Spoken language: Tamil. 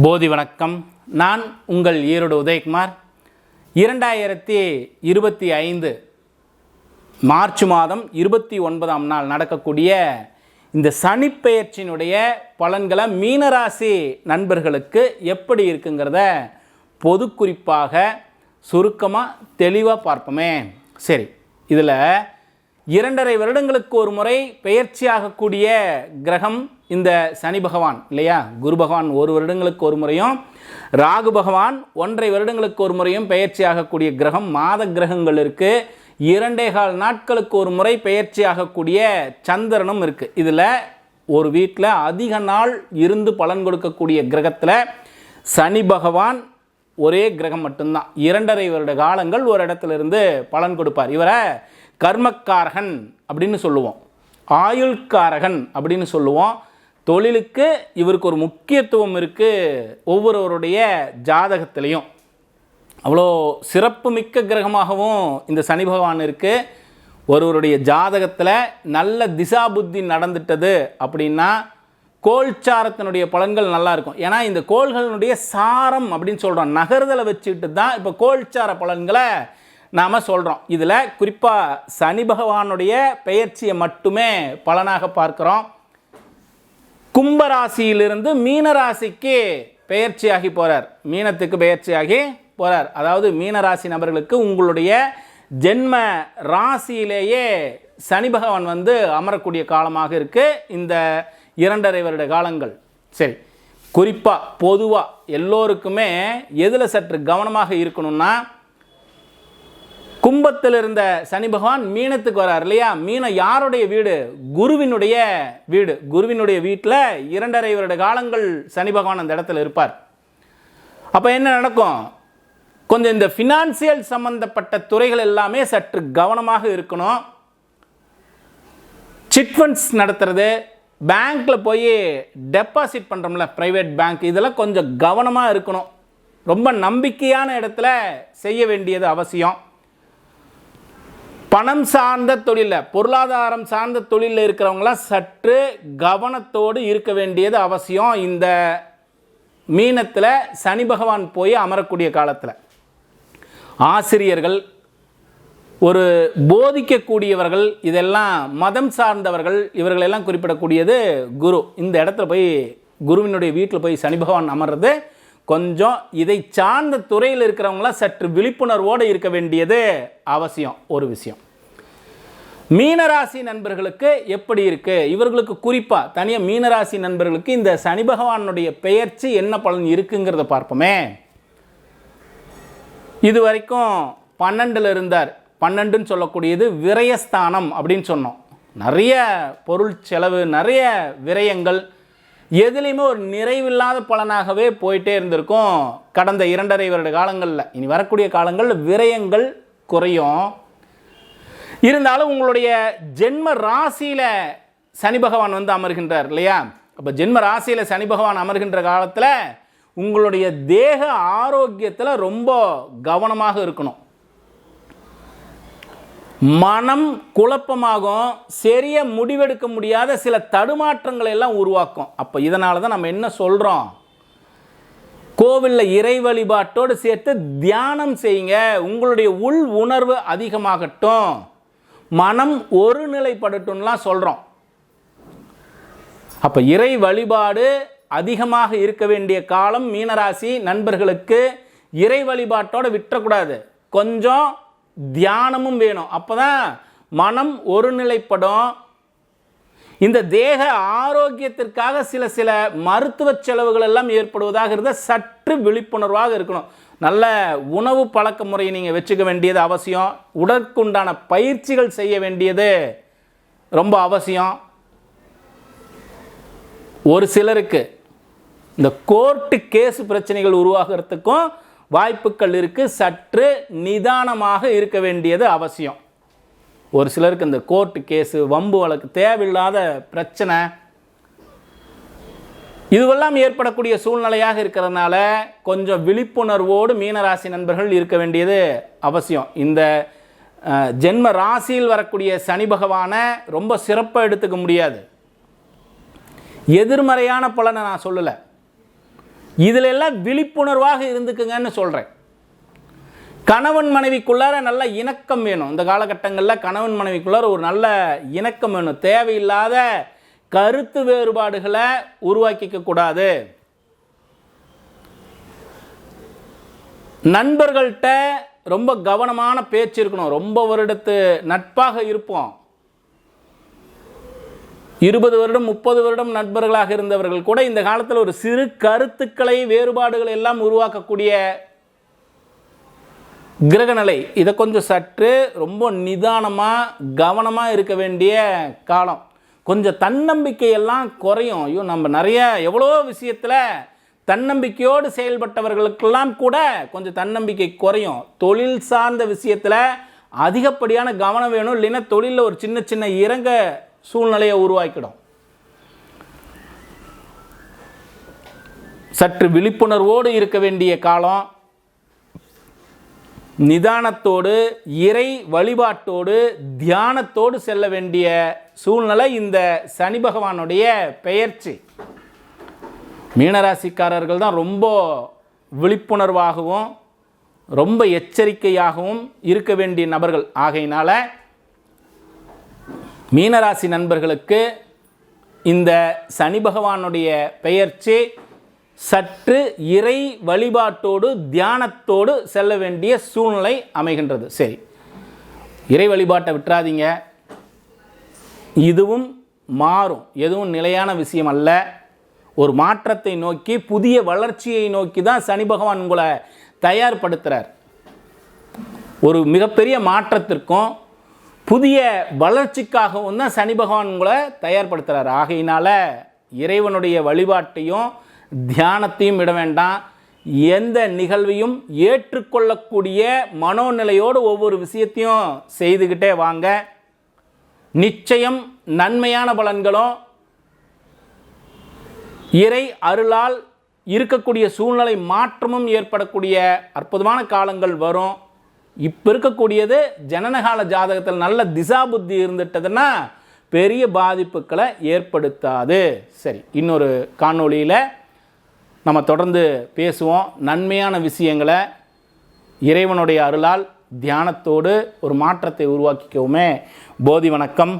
போதி வணக்கம். நான் உங்கள் ஈரோடு உதயகுமார். இரண்டாயிரத்தி இருபத்தி ஐந்து மார்ச் மாதம் இருபத்தி ஒன்பதாம் நாள் நடக்கக்கூடிய இந்த சனிப்பெயர்ச்சியினுடைய பலன்களை மீனராசி நண்பர்களுக்கு எப்படி இருக்குங்கிறத பொது குறிப்பாக சுருக்கமாக தெளிவாக பார்ப்போமே. சரி இதில் இரண்டரை வருடங்களுக்கு ஒரு முறை பெயர்ச்சியாகக்கூடிய கிரகம் இந்த சனி பகவான் இல்லையா? குரு பகவான் ஒரு வருடங்களுக்கு ஒரு முறையும் ராகு பகவான் ஒன்றரை வருடங்களுக்கு ஒரு முறையும் பெயர்ச்சியாகக்கூடிய கிரகம் மாத கிரகங்கள் இருக்குது இரண்டே கால் நாட்களுக்கு ஒரு முறை பெயர்ச்சியாகக்கூடிய சந்திரனும் இருக்குது இதில் ஒரு வீட்டில் அதிக நாள் இருந்து பலன் கொடுக்கக்கூடிய கிரகத்தில் சனி பகவான் ஒரே கிரகம் மட்டும்தான். இரண்டரை வருட காலங்கள் ஒரு இடத்துல இருந்து பலன் கொடுப்பார். இவரை கர்மக்காரகன் அப்படின்னு சொல்லுவோம். ஆயுள்காரகன் அப்படின்னு சொல்லுவோம். தொழிலுக்கு இவருக்கு ஒரு முக்கியத்துவம் இருக்குது ஒவ்வொருவருடைய ஜாதகத்திலையும். அவ்வளோ சிறப்புமிக்க கிரகமாகவும் இந்த சனி பகவான் இருக்குது ஒருவருடைய ஜாதகத்தில் நல்ல திசா புத்தி நடந்துட்டது அப்படின்னா கோல்சாரத்தினுடைய பலன்கள் நல்லாயிருக்கும் ஏன்னா இந்த கோள்களினுடைய சாரம் அப்படின்னு சொல்கிறோம் நகர்தலை வச்சுக்கிட்டு தான் இப்போ கோல்சார பலன்களை நாம் சொல்கிறோம் இதில் குறிப்பாக சனி பகவானுடைய பெயர்ச்சியை மட்டுமே பலனாக பார்க்குறோம். கும்பராசியிலிருந்து மீனராசிக்கு பெயர்ச்சியாகி போகிறார் மீனத்துக்கு பெயர்ச்சியாகி போகிறார் அதாவது மீனராசி நபர்களுக்கு உங்களுடைய ஜென்ம ராசியிலேயே சனி பகவான் வந்து அமரக்கூடிய காலமாக இருக்குது இந்த இரண்டரை வருட காலங்கள். சரி குறிப்பாக பொதுவாக எல்லோருக்குமே எதில் சற்று கவனமாக இருக்கணும்னா கும்பத்தில் இருந்த சனி பகவான் மீனத்துக்கு வரார் இல்லையா? மீனம் யாருடைய வீடு? குருவினுடைய வீடு. குருவினுடைய வீட்டில் இரண்டரை வருட காலங்கள் சனி பகவான் அந்த இடத்துல இருப்பார். அப்போ என்ன நடக்கும்? கொஞ்சம் இந்த ஃபினான்சியல் சம்பந்தப்பட்ட துறைகள் எல்லாமே சற்று கவனமாக இருக்கணும். சிட் ஃபண்ட்ஸ் நடத்துறது பேங்க்கில் போய் டெபாசிட் பண்ணுறோம்ல ப்ரைவேட் பேங்க் இதெல்லாம் கொஞ்சம் கவனமாக இருக்கணும். ரொம்ப நம்பிக்கையான இடத்துல செய்ய வேண்டியது அவசியம். பணம் சார்ந்த தொழிலில் பொருளாதாரம் சார்ந்த தொழிலில் இருக்கிறவங்களாம் சற்று கவனத்தோடு இருக்க வேண்டியது அவசியம். இந்த மீனத்தில் சனி பகவான் போய் அமரக்கூடிய காலத்தில். ஆசிரியர்கள் ஒரு போதிக்கக்கூடியவர்கள் இதெல்லாம் மதம் சார்ந்தவர்கள் இவர்களெல்லாம் குறிப்பிடக்கூடியது குரு. இந்த இடத்துல போய் குருவினுடைய வீட்டில் போய் சனி பகவான் அமர்றது கொஞ்சம் இதை சார்ந்த துறையில் இருக்கிறவங்களாம் சற்று விழிப்புணர்வோடு இருக்க வேண்டியது அவசியம் ஒரு விஷயம். மீனராசி நண்பர்களுக்கு எப்படி இருக்கு? இவர்களுக்கு குறிப்பாக தனியாக மீனராசி நண்பர்களுக்கு இந்த சனி பகவானுடைய பெயர்ச்சி என்ன பலன் இருக்குங்கிறத பார்ப்போமே. இது வரைக்கும் பன்னெண்டில் இருந்தார். பன்னெண்டுன்னு சொல்லக்கூடியது விரயஸ்தானம் அப்படின்னு சொன்னோம். நிறைய பொருள் செலவு நிறைய விரயங்கள் எதுலேயுமே ஒரு நிறைவில்லாத பலனாகவே போயிட்டே இருந்திருக்கும் கடந்த இரண்டரை வருட காலங்களில். இனி வரக்கூடிய காலங்களில் விரயங்கள் குறையும். இருந்தாலும் உங்களுடைய ஜென்ம ராசியில் சனி பகவான் வந்து அமர்கின்றார் இல்லையா? அப்போ ஜென்ம ராசியில் சனி பகவான் அமர்கின்ற காலத்தில் உங்களுடைய தேக ஆரோக்கியத்தில் ரொம்ப கவனமாக இருக்கணும். மனம் குழப்பமாகும் சரிய முடிவெடுக்க முடியாத சில தடுமாற்றங்களை எல்லாம் உருவாக்கும். அப்போ இதனால தான் நம்ம என்ன சொல்கிறோம் கோவிலில் இறை வழிபாட்டோடு சேர்த்து தியானம் செய்யுங்க. உங்களுடைய உள் உணர்வு அதிகமாகட்டும். மனம் ஒரு நிலைப்படட்டும்லாம் சொல்கிறோம் அப்போ இறை வழிபாடு அதிகமாக இருக்க வேண்டிய காலம் மீனராசி நண்பர்களுக்கு இறை வழிபாட்டோடு விட்டுறக்கூடாது. கொஞ்சம் தியானமும் வேணும். அப்போ தான் மனம் ஒருநிலைப்படும். இந்த தேக ஆரோக்கியத்திற்காக சில சில மருத்துவ செலவுகள் எல்லாம் ஏற்படுவதாக இருந்தால் சற்று விழிப்புணர்வாக இருக்கணும். நல்ல உணவு பழக்க முறையை நீங்கள் வச்சுக்க வேண்டியது அவசியம். உடற்குண்டான பயிற்சிகள் செய்ய வேண்டியது ரொம்ப அவசியம். ஒரு சிலருக்கு இந்த கோர்ட்டு கேஸ் பிரச்சனைகள் உருவாகிறதுக்கும் வாய்ப்புகள் இருக்குது சற்று நிதானமாக இருக்க வேண்டியது அவசியம். ஒரு சிலருக்கு இந்த கோர்ட்டு கேஸு வம்பு வழக்கு தேவையில்லாத பிரச்சனை இதுவெல்லாம் ஏற்படக்கூடிய சூழ்நிலையாக இருக்கிறதுனால கொஞ்சம் விழிப்புணர்வோடு மீனராசி நண்பர்கள் இருக்க வேண்டியது அவசியம். இந்த ஜென்ம ராசியில் வரக்கூடிய சனி பகவானை ரொம்ப சிறப்பாக எடுத்துக்க முடியாது. எதிர்மறையான பலனை நான் சொல்லலை. இதில் எல்லாம் விழிப்புணர்வாக இருந்துக்குங்கன்னு சொல்கிறேன் கணவன் மனைவிக்குள்ளார நல்ல இணக்கம் வேணும். இந்த காலகட்டங்களில் கணவன் மனைவிக்குள்ளார ஒரு நல்ல இணக்கம் வேணும். தேவையில்லாத கருத்து வேறுபாடுகளை உருவாக்கிக்க கூடாது. நண்பர்கள்ட்ட ரொம்ப கவனமான பேச்சு இருக்கணும். ரொம்ப வருடத்து நட்பாக இருப்போம். இருபது வருடம் முப்பது வருடம் நண்பர்களாக இருந்தவர்கள் கூட இந்த காலத்தில் ஒரு சிறு கருத்துக்களை வேறுபாடுகளை எல்லாம் உருவாக்கக்கூடிய கிரகநிலை. இதை கொஞ்சம் சற்று ரொம்ப நிதானமாக கவனமாக இருக்க வேண்டிய காலம். கொஞ்சம் தன்னம்பிக்கையெல்லாம் குறையும். ஐயோ நம்ம நிறைய எவ்வளோ விஷயத்தில் தன்னம்பிக்கையோடு செயல்பட்டவர்களுக்கெல்லாம் கூட கொஞ்சம் தன்னம்பிக்கை குறையும். தொழில் சார்ந்த விஷயத்தில் அதிகப்படியான கவனம் வேணும். இல்லைன்னா தொழிலில் ஒரு சின்ன சின்ன இறங்க சூழ்நிலையை உருவாக்கிடும். சற்று விழிப்புணர்வோடு இருக்க வேண்டிய காலம் நிதானத்தோடு இறை வழிபாட்டோடு தியானத்தோடு செல்ல வேண்டிய சூழ்நிலை இந்த சனி பகவானுடைய பெயர்ச்சி. மீனராசிக்காரர்கள் தான் ரொம்ப விழிப்புணர்வாகவும் ரொம்ப எச்சரிக்கையாகவும் இருக்க வேண்டிய நபர்கள். ஆகையினால் மீனராசி நண்பர்களுக்கு இந்த சனி பகவானுடைய பெயர்ச்சி சற்று இறை வழிபாட்டோடு தியானத்தோடு செல்ல வேண்டிய சூழ்நிலை அமைகின்றது. சரி. இறை வழிபாட்டை விட்டுறாதீங்க. இதுவும் மாறும். எதுவும் நிலையான விஷயம் அல்ல. ஒரு மாற்றத்தை நோக்கி புதிய வளர்ச்சியை நோக்கி தான் சனி பகவான் உங்களை தயார்படுத்துகிறார் ஒரு மிகப்பெரிய மாற்றத்திற்கும் புதிய வளர்ச்சிக்காகவும் தான் சனி பகவான் உங்களை தயார்படுத்துகிறார் ஆகையினால இறைவனுடைய வழிபாட்டையும் தியானத்தையும் விட வேண்டாம். எந்த நிகழ்வையும் ஏற்றுக்கொள்ளக்கூடிய மனோநிலையோடு ஒவ்வொரு விஷயத்தையும் செய்துக்கிட்டே வாங்க. நிச்சயம் நன்மையான பலன்களும் இறை அருளால் இருக்கக்கூடிய சூழ்நிலை மாற்றமும் ஏற்படக்கூடிய அற்புதமான காலங்கள் வரும். இப்போ இருக்கக்கூடியது ஜனனகால ஜாதகத்தில் நல்ல திசா புத்தி இருந்துட்டதுன்னா பெரிய பாதிப்புகளை ஏற்படுத்தாது. சரி இன்னொரு காணொளியில் நம்ம தொடர்ந்து பேசுவோம். நன்மையான விஷயங்களை இறைவனுடைய அருளால் தியானத்தோடு ஒரு மாற்றத்தை உருவாக்கிக்கவுமே. போதி வணக்கம்.